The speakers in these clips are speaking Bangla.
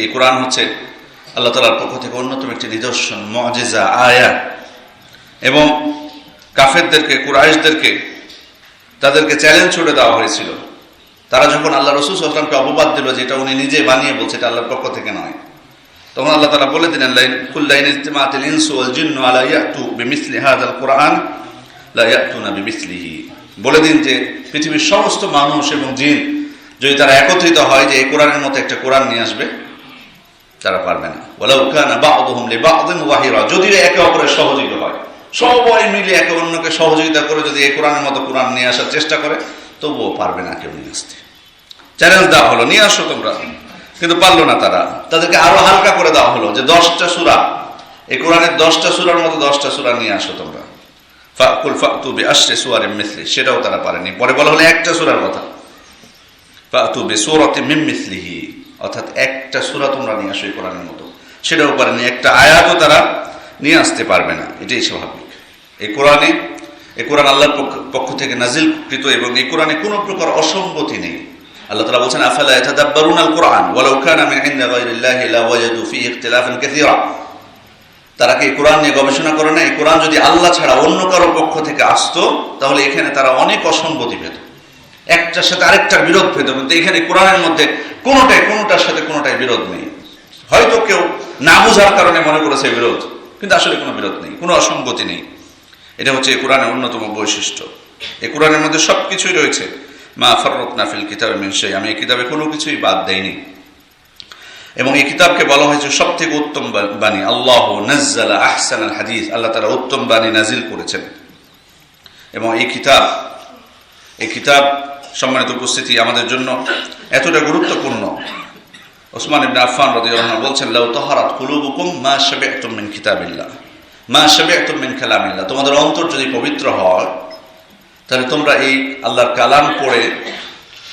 এই কোরআন হচ্ছে আল্লাহ তালার পক্ষ থেকে অন্যতম একটি নিদর্শন, মজেজা, আয়া। এবং কাফেরদেরকে, কুরাইশদেরকে তাদেরকে চ্যালেঞ্জ ছুড়ে দেওয়া হয়েছিল। তারা যখন আল্লাহ রসুল আসলামকে অপবাদ দিল যে এটা উনি নিজে বানিয়ে বলছে, এটা আল্লাহর পক্ষ থেকে নয়। তখন আল্লাহ তালা বলে দিলেন, লাইন কুল্লাইন ইজতিমাতিল ইনসু ওয়াল জিন্নু আলা ইয়াতু বিমিসলি হাযাল কুরআন, লা ইয়াতুনা বিমিসলিহি। বলে দিন যে পৃথিবীর সমস্ত মানুষ এবং জিন, যদি তারা একত্রিত হয় যে এই কোরআনের মতো একটা কোরআন নিয়ে আসবে তারা পারবে না। ওয়ালাউ কানা যদিও একে অপরের সহযোগী হয়, সবাই মিলে একে অন্যকে সহযোগিতা করে যদি এ কোরআনের মতো কোরআন নিয়ে আসার চেষ্টা করে, তবুও পারবে না কেউ নিয়ে আসতে চ্যালেঞ্জ দেওয়া হলো, নিয়ে আসো তোমরা। কিন্তু পারল না তারা। তাদেরকে আরও হালকা করে দেওয়া হলো যে দশটা সুরা, এই কোরআনের দশটা সুরার মতো দশটা সুরা নিয়ে আসো তোমরা। ফাকুল ফাতু বি আশরি সুয়ারিম মিসলি, সেটাও তারা পারেনি। পরে বলা হলো একটা সুরার কথা। ফাতু বি সূরাতিন মিন মিসলিহি। অর্থাৎ একটা সূরা তোমরা নিয়ে আসো কোরআনের মতো। সেটাও পারেনি একটা আয়াতও তারা নিয়ে আসতে পারবে না। এটাই স্বাভাবিক। এই কোরআনে, এই কোরআন আল্লাহর পক্ষ- থেকে নাজিলকৃত এবং এই কোরআনে কোনো প্রকার অসঙ্গতি নেই। আল্লাহ তাআলা বলছেন, আফালা ইয়াতাদাব্বারুনা আল কোরআন ওয়ালাউ কানা মিন ইনদি গায়রিল্লাহি লাওয়াজাদু ফীহি ইখতিলাফান কাসীরা। তারা কি কোরআন নিয়ে গবেষণা করে না? এই কোরআন যদি আল্লাহ ছাড়া অন্য কারও পক্ষ থেকে আসতো, তাহলে এখানে তারা অনেক অসঙ্গতি পেত। একটার সাথে আরেকটার বিরোধ পেত কিন্তু এখানে কোরআনের মধ্যে কোনোটাই, কোনোটার সাথে কোনোটাই বিরোধ নেই। হয়তো কেউ না বোঝার কারণে মনে করেছে বিরোধ, কিন্তু আসলে কোনো বিরোধ নেই, কোনো অসঙ্গতি নেই। এটা হচ্ছে এই কোরআনের অন্যতম বৈশিষ্ট্য। এই কোরআনের মধ্যে সব কিছুই রয়েছে। মা ফররত নাফিল কিতাবে মিনশাই আমি এই কিতাবে কোনো কিছুই বাদ দেয়নি এবং এই কিতাবকে বলা হয়েছে সব থেকে উত্তম বাণী। আল্লাহ নাজ্জালা আহসান আল হাদিস। আল্লাহ তারা উত্তম বাণী নাজিল করেছেন। এবং এই কিতাব এই কিতাব সম্মানিত উপস্থিতি আমাদের জন্য এতটা গুরুত্বপূর্ণ। ওসমান ইবনে আফফান রাদিয়াল্লাহু আনহু বলছেন, লাউ তাহারাত কুলুবুকুম মা শাবি'তুম মিন কিতাবিল্লাহ। মা শাবি'তুম মিন কালামিল্লাহ। তোমাদের অন্তর যদি পবিত্র হয়, তাহলে তোমরা এই আল্লাহর কালাম পড়ে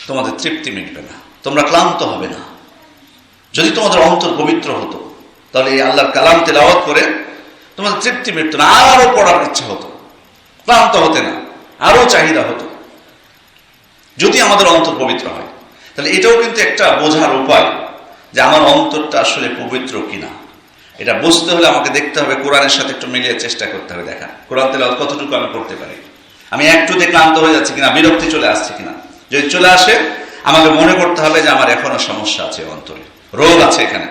তোমাদের তৃপ্তি মিটবে না, তোমরা ক্লান্ত হবে না। যদি তোমাদের অন্তর পবিত্র হতো, তাহলে এই আল্লাহর কালাম তেলাওয়াত করে তোমাদের তৃপ্তি মিটত না। আরও পড়ার ইচ্ছা হতো, ক্লান্ত হতে না, আরও চাহিদা হতো। যদি আমাদের অন্তর পবিত্র হয়, তাহলে এটাও কিন্তু একটা বোঝার উপায় যে আমার অন্তরটা আসলে পবিত্র কিনা। এটা বুঝতে হলে আমাকে দেখতে হবে, কোরআনের সাথে একটু মিলিয়ে চেষ্টা করতে হবে দেখা। কোরআন তেলাওয়াত কতটুকু আমি করতে পারি? আমি একটুতে ক্লান্ত হয়ে যাচ্ছি কিনা, বিরক্তি চলে আসছে কিনা? যদি চলে আসে, আমাকে মনে করতে হবে যে আমার এখনও সমস্যা আছে অন্তরে। রোগ আছে এখানে।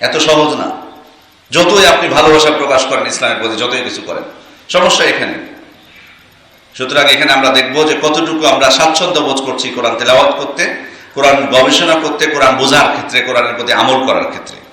এত সহজ না। যতই আপনি ভালোবাসা প্রকাশ করেন ইসলামের প্রতি, যতই কিছু করেন, সমস্যা এখানে সুতরাং এখানে আমরা দেখব যে কতটুকু আমরা স্বাচ্ছন্দ্য বোধ করছি কোরআন তেলাওয়াত করতে, কোরআন গবেষণা করতে, কোরআন বোঝার ক্ষেত্রে, কোরআনের প্রতি আমল করার ক্ষেত্রে।